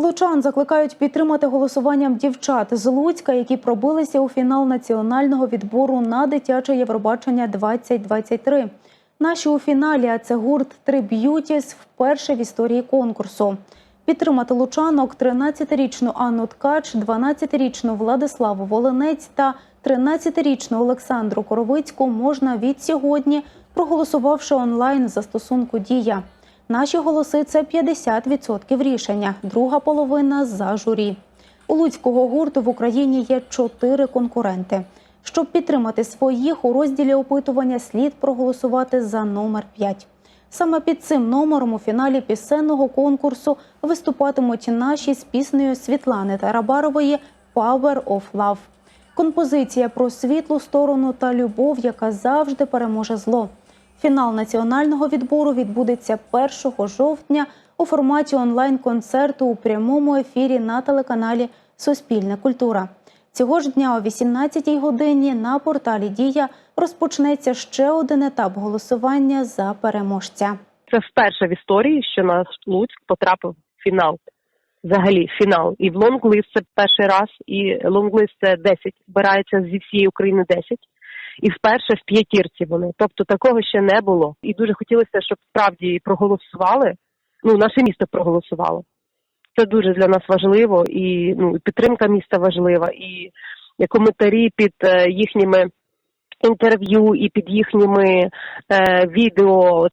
Лучан закликають підтримати голосуванням дівчат з Луцька, які пробилися у фінал національного відбору на дитяче Євробачення 2023. Наші у фіналі, а це гурт «Три Б'ютіс» вперше в історії конкурсу. Підтримати лучанок 13-річну Анну Ткач, 12-річну Владиславу Волинець та 13-річну Олександру Коровицьку можна від сьогодні, проголосувавши онлайн в застосунку Дія. Наші голоси це 50% рішення, друга половина за журі. У луцького гурту в Україні є чотири конкуренти. Щоб підтримати своїх, у розділі опитування слід проголосувати за номер 5. Саме під цим номером у фіналі пісенного конкурсу виступатимуть наші з піснею Світлани Тарабарової «Power of Love». Композиція про світлу сторону та любов, яка завжди переможе зло. Фінал національного відбору відбудеться 1 жовтня у форматі онлайн-концерту у прямому ефірі на телеканалі Суспільна культура. Цього ж дня о 18-й годині на порталі Дія розпочнеться ще один етап голосування за переможця. Це вперше в історії, що наш Луцьк потрапив в фінал. Взагалі, фінал. І в лонглист це перший раз, і лонглист це 10, збирається зі всієї України 10. І вперше в п'ятірці вони. Тобто такого ще не було. І дуже хотілося, щоб справді проголосували. Ну, наше місто проголосувало. Це дуже для нас важливо, і ну, підтримка міста важлива, і коментарі під е, їхніми інтерв'ю і під їхніми е, відео